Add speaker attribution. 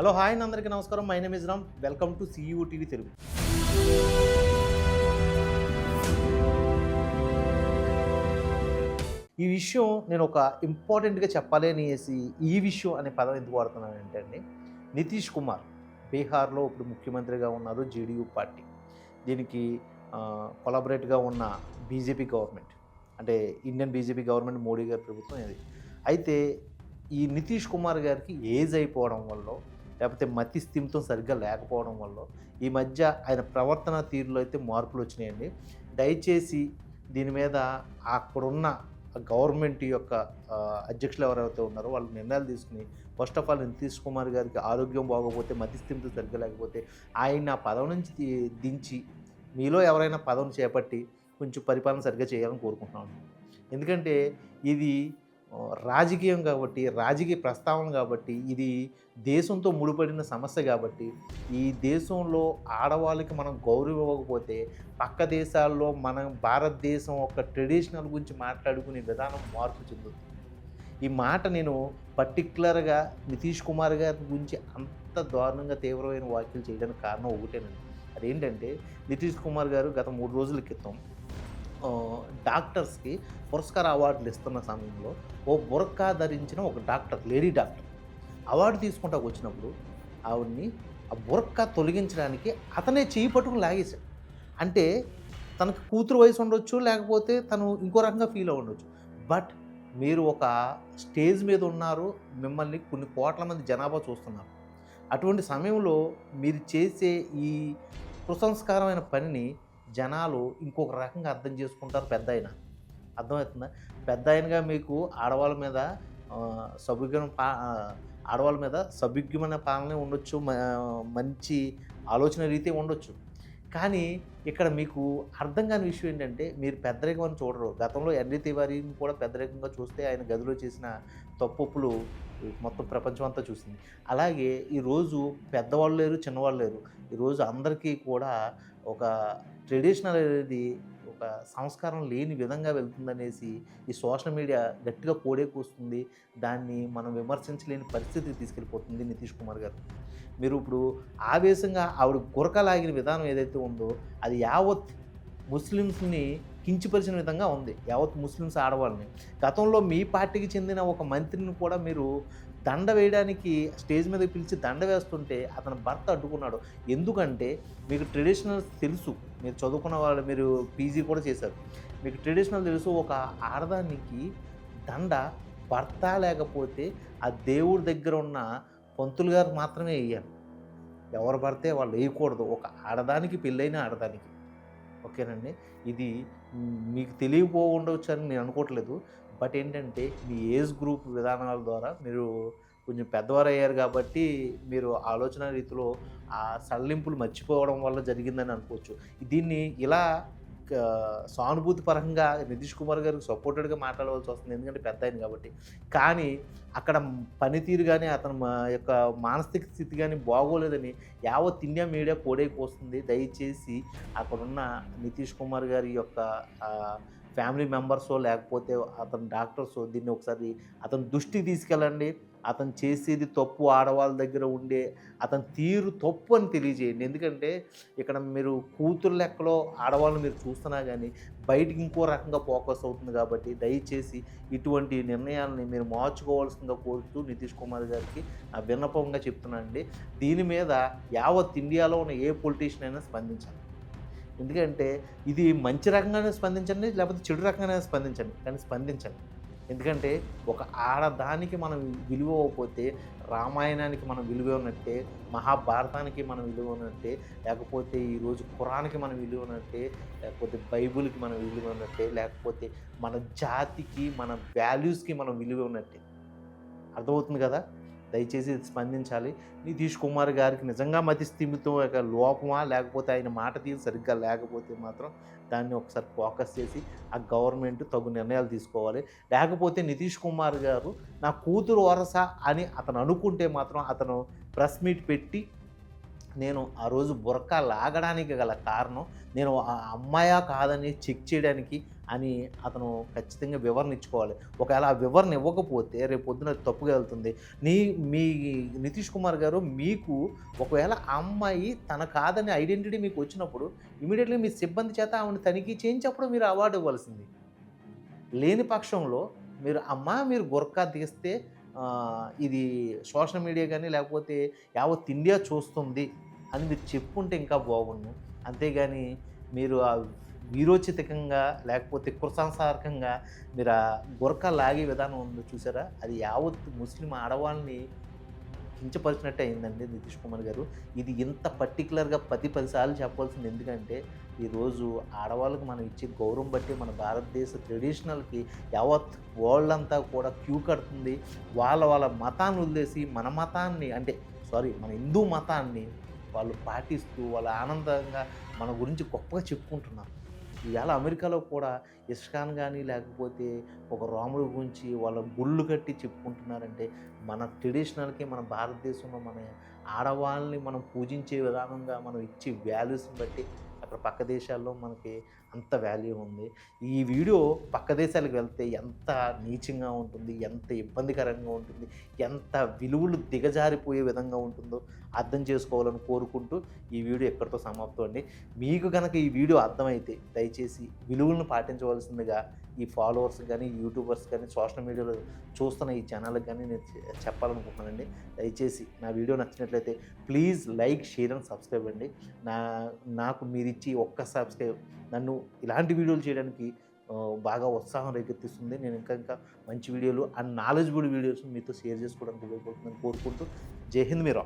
Speaker 1: Hello hi అండి అందరికీ నమస్కారం. My name is Ram. Welcome to CEO TV Telugu. ఈ విషయం నేను ఒక ఇంపార్టెంట్గా చెప్పాలి అనేసి ఈ విషయం అనే పదం ఎందుకు వాడుతున్నాను అంటే అండి నితీష్ కుమార్ బీహార్లో ఇప్పుడు ముఖ్యమంత్రిగా ఉన్నారు జేడీయూ పార్టీ. దీనికి కొలాబరేట్గా ఉన్న బీజేపీ గవర్నమెంట్ అంటే ఇండియన్ బీజేపీ గవర్నమెంట్ మోడీ గారి ప్రభుత్వం ఇది. అయితే ఈ నితీష్ కుమార్ గారికి ఏజ్ అయిపోవడం వల్ల లేకపోతే మతి స్థిమితం సరిగ్గా లేకపోవడం వల్ల ఈ మధ్య ఆయన ప్రవర్తన తీరులో అయితే మార్పులు వచ్చినాయండి. దయచేసి దీని మీద అక్కడున్న గవర్నమెంట్ యొక్క అధ్యక్షులు ఎవరైతే ఉన్నారో వాళ్ళు నిర్ణయాలు తీసుకుని first of all Nitish Kumar గారికి ఆరోగ్యం బాగోకపోతే మతి స్థిమితం సరిగ్గా లేకపోతే ఆయన ఆ పదవి నుంచి దించి మీలో ఎవరైనా పదవిని చేపట్టి కొంచెం పరిపాలన సరిగ్గా చేయాలని కోరుకుంటున్నాను ఎందుకంటే ఇది రాజకీయం కాబట్టి రాజకీయ ప్రస్తావన కాబట్టి ఇది దేశంతో ముడిపడిన సమస్య కాబట్టి ఈ దేశంలో ఆడవాళ్ళకి మనం గౌరవం ఇవ్వకపోతే పక్క దేశాల్లో మన భారతదేశం ఒక ట్రెడిషనల్ గురించి మాట్లాడుకునే విధానం మార్పు చెందుతుంది. ఈ మాట నేను పర్టిక్యులర్గా నితీష్ కుమార్ గారి గురించి అంత దారుణంగా తీవ్రమైన వ్యాఖ్యలు చేయడానికి కారణం ఒకటేనండి. అదేంటంటే నితీష్ కుమార్ గారు గత మూడు రోజుల క్రితం డాక్టర్స్కి పురస్కార అవార్డులు ఇస్తున్న సమయంలో ఓ బుర్కా ధరించిన ఒక డాక్టర్ లేడీ డాక్టర్ అవార్డు తీసుకుంటా వచ్చినప్పుడు ఆవిడ్ని ఆ బుర్కా తొలగించడానికి అతనే చేయి పట్టుకుని లాగేశాడు. అంటే తనకు కూతురు వయసు ఉండొచ్చు లేకపోతే తను ఇంకో రకంగా ఫీల్ అవ్వ ఉండొచ్చు. బట్ మీరు ఒక స్టేజ్ మీద ఉన్నారు మిమ్మల్ని కొన్ని కోట్ల మంది జనాభా చూస్తున్నారు. అటువంటి సమయంలో మీరు చేసే ఈ కుసంస్కారమైన పనిని జనాలు ఇంకొక రకంగా అర్థం చేసుకుంటారు పెద్ద ఆయన అర్థమవుతుందా? పెద్ద ఆయనగా మీకు ఆడవాళ్ళ మీద సభ్యుగ్యం పా ఆడవాళ్ళ మీద సభ్యుగ్యమైన పాలన ఉండొచ్చు మంచి ఆలోచన రీతి ఉండొచ్చు. కానీ ఇక్కడ మీకు అర్థం కాని విషయం ఏంటంటే మీరు పెద్దరికం అని చూడరు. గతంలో ఎన్డీ తివారీని కూడా పెద్దరికంగా చూస్తే ఆయన గదిలో చేసిన తప్పులు మొత్తం ప్రపంచం అంతా చూసింది. అలాగే ఈరోజు పెద్దవాళ్ళు లేరు చిన్నవాళ్ళు లేరు. ఈరోజు అందరికీ కూడా ఒక ట్రెడిషనల్ అనేది ఒక సంస్కారం లేని విధంగా వెళ్తుందనేసి ఈ సోషల్ మీడియా గట్టిగా కోడే కూస్తుంది. దాన్ని మనం విమర్శించలేని పరిస్థితికి తీసుకెళ్ళిపోతుంది నితీష్ కుమార్ గారు. మీరు ఇప్పుడు ఆవేశంగా ఆవిడ గురకలాగిన విధానం ఏదైతే ఉందో అది యావత్ ముస్లిమ్స్ని కించిపరిచిన విధంగా ఉంది. యావత్ ముస్లిమ్స్ ఆడవాళ్ళని. గతంలో మీ పార్టీకి చెందిన ఒక మంత్రిని కూడా మీరు దండ వేయడానికి స్టేజ్ మీద పిలిచి దండ వేస్తుంటే అతని భర్త అడ్డుకున్నాడు. ఎందుకంటే మీకు ట్రెడిషనల్ తెలుసు. మీరు చదువుకున్న వాళ్ళు మీరు పీజీ కూడా చేశారు. మీకు ట్రెడిషనల్ తెలుసు ఒక ఆడదానికి దండ భర్త లేకపోతే ఆ దేవుడి దగ్గర ఉన్న పంతులు గారు మాత్రమే వేయాలి. ఎవరు పడితే వాళ్ళు వేయకూడదు. ఒక ఆడదానికి పెళ్ళైన ఆడదానికి. ఓకేనండి? ఇది మీకు తెలియకపో ఉండవచ్చు అని నేను అనుకోవట్లేదు. బట్ ఏంటంటే మీ ఏజ్ గ్రూప్ విధానాల ద్వారా మీరు కొంచెం పెద్దవారు అయ్యారు కాబట్టి మీరు ఆలోచన రీతిలో ఆ సడలింపులు మర్చిపోవడం వల్ల జరిగిందని అనుకోవచ్చు. దీన్ని ఇలా సానుభూతి పరంగా నితీష్ కుమార్ గారికి సపోర్టెడ్గా మాట్లాడవలసి వస్తుంది. ఎందుకంటే పెద్ద ఆయన కాబట్టి. కానీ అక్కడ పనితీరు కానీ అతని మా యొక్క మానసిక స్థితి కానీ బాగోలేదని యావత్ ఇండియా మీడియా కోడైపోస్తుంది. దయచేసి అక్కడున్న నితీష్ కుమార్ గారి యొక్క ఫ్యామిలీ మెంబర్సో లేకపోతే అతని డాక్టర్సో దీన్ని ఒకసారి అతని దృష్టికి తీసుకెళ్ళండి. అతను చేసేది తప్పు ఆడవాళ్ళ దగ్గర ఉండే అతని తీరు తప్పు అని తెలియజేయండి. ఎందుకంటే ఇక్కడ మీరు కూతురు లెక్కలో ఆడవాళ్ళని మీరు చూస్తున్నా కానీ బయటికి ఇంకో రకంగా ఫోకస్ అవుతుంది కాబట్టి దయచేసి ఇటువంటి నిర్ణయాలని మీరు మార్చుకోవాల్సిందిగా కోరుతూ నితీష్ కుమార్ గారికి ఆ విన్నపంగా చెప్తున్నానండి. దీని మీద యావత్ ఇండియాలో ఉన్న ఏ పొలిటీషియన్ అయినా స్పందించాలి. ఎందుకంటే ఇది మంచి రకంగానే స్పందించండి లేకపోతే చెడు రకంగానే స్పందించండి. కానీ స్పందించండి. ఎందుకంటే ఒక ఆడదానికి మనం విలువ ఇవ్వకపోతే రామాయణానికి మనం విలువ ఉన్నట్టే మహాభారతానికి మనం విలువ ఉన్నట్టే లేకపోతే ఈరోజు ఖురాన్కి మనం విలువ ఉన్నట్టే లేకపోతే బైబుల్కి మనం విలువ ఉన్నట్టే లేకపోతే మన జాతికి మన వాల్యూస్కి మనం విలువ ఉన్నట్టే అర్థమవుతుంది కదా? దయచేసి స్పందించాలి. నితీష్ కుమార్ గారికి నిజంగా మతి స్థిమితం యొక్క లోపమా? లేకపోతే ఆయన మాట తీరు సరిగ్గా లేకపోతే మాత్రం దాన్ని ఒకసారి ఫోకస్ చేసి ఆ గవర్నమెంట్ తగు నిర్ణయాలు తీసుకోవాలి. లేకపోతే నితీష్ కుమార్ గారు నా కూతురు వరస అని అతను అనుకుంటే మాత్రం అతను ప్రెస్ మీట్ పెట్టి నేను ఆ రోజు బురకా లాగడానికి గల కారణం నేను ఆ అమ్మాయా కాదని చెక్ చేయడానికి అని అతను ఖచ్చితంగా వివరణ ఇచ్చుకోవాలి. ఒకవేళ ఆ వివరణ ఇవ్వకపోతే రేపు పొద్దున తప్పుగా వెళ్తుంది. నీ మీ నితీష్ కుమార్ గారు మీకు ఒకవేళ ఆ అమ్మాయి తన కాదని ఐడెంటిటీ మీకు వచ్చినప్పుడు ఇమీడియట్లీ మీ సిబ్బంది చేత ఆవిడ తనిఖీ చేయించప్పుడు మీరు అవార్డు ఇవ్వాల్సింది. లేని పక్షంలో మీరు అమ్మ మీరు గురకా తీస్తే ఇది సోషల్ మీడియా కానీ లేకపోతే యావత్ ఇండియా చూస్తుంది అని మీరు చెప్పుంటే ఇంకా బాగుండు. అంతేగాని మీరు ఆ వీరోచితకంగా లేకపోతే కృతానుసారకంగా మీరు ఆ గురక లాగే విధానం ఉంది చూసారా? అది యావత్ ముస్లిం ఆడవాళ్ళని కించపరిచినట్టు అయిందండి నితీష్ కుమార్ గారు. ఇది ఇంత పర్టికులర్గా పది పదిసార్లు చెప్పాల్సింది ఎందుకంటే ఈరోజు ఆడవాళ్ళకి మనం ఇచ్చే గౌరవం బట్టి మన భారతదేశ ట్రెడిషనల్కి యావత్ వరల్డ్ అంతా కూడా క్యూ కడుతుంది. వాళ్ళ వాళ్ళ మతాన్ని వదిలేసి మన మతాన్ని అంటే సారీ మన హిందూ మతాన్ని వాళ్ళు పాటిస్తూ వాళ్ళ ఆనందంగా మన గురించి గొప్పగా చెప్పుకుంటున్నారు. ఇవాళ అమెరికాలో కూడా ఇస్కాన్ కానీ లేకపోతే ఒక రాముడి గురించి వాళ్ళ గుళ్ళు కట్టి చెప్పుకుంటున్నారంటే మన ట్రెడిషనల్కి మన భారతదేశంలో మన ఆడవాళ్ళని మనం పూజించే విధానంగా మనం ఇచ్చే వాల్యూస్ని బట్టి అక్కడ పక్క దేశాల్లో మనకి అంత వాల్యూ ఉంది. ఈ వీడియో పక్క దేశాలకు వెళ్తే ఎంత నీచంగా ఉంటుంది ఎంత ఇబ్బందికరంగా ఉంటుంది ఎంత విలువలు దిగజారిపోయే విధంగా ఉంటుందో అర్థం చేసుకోవాలని కోరుకుంటూ ఈ వీడియో ఎక్కడితో సమాప్తం అండి. మీకు కనుక ఈ వీడియో అర్థమైతే దయచేసి విలువలను పాటించవలసిందిగా ఈ ఫాలోవర్స్ కానీ యూట్యూబర్స్ కానీ సోషల్ మీడియాలో చూస్తున్న ఈ ఛానల్కి కానీ నేను చెప్పాలనుకుంటున్నానండి. దయచేసి నా వీడియో నచ్చినట్లయితే please like share and subscribe అండి. నా నాకు మీరు ఇచ్చి ఒక్క సబ్స్క్రైబ్ నన్ను ఇలాంటి వీడియోలు చేయడానికి బాగా ఉత్సాహం రేకెత్తిస్తుంది. నేను ఇంకా ఇంకా మంచి వీడియోలు అండ్ నాలెడ్జబుల్ వీడియోస్ మీతో షేర్ చేసుకోవడానికి ఉపయోగపడుతుందని కోరుకుంటూ జై హింద్ మీరా